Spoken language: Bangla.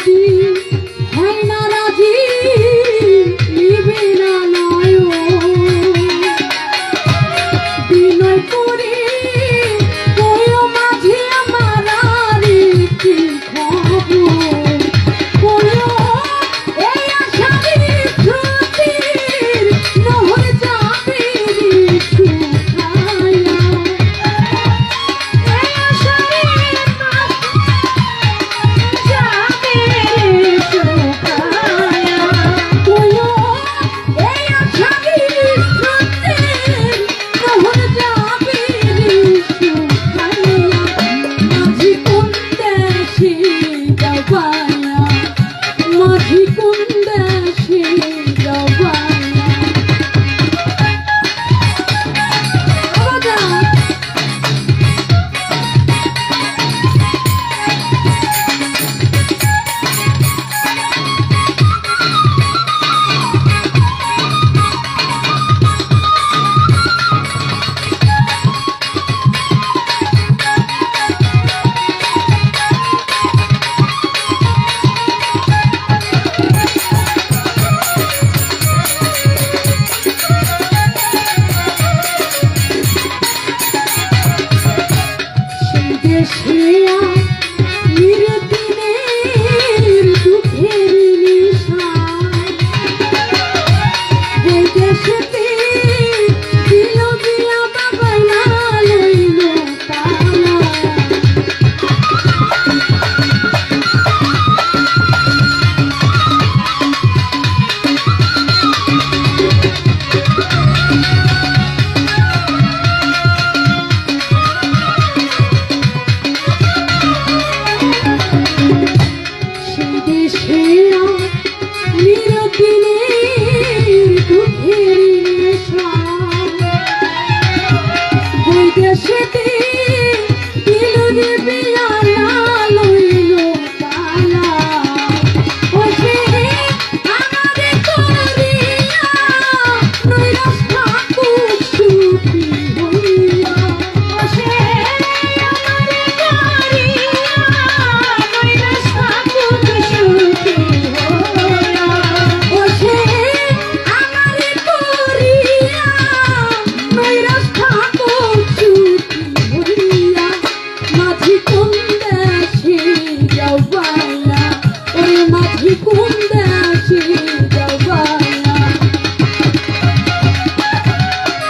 যদি হয় না রাজি নিবে না নয় বিনয় করে Thank you.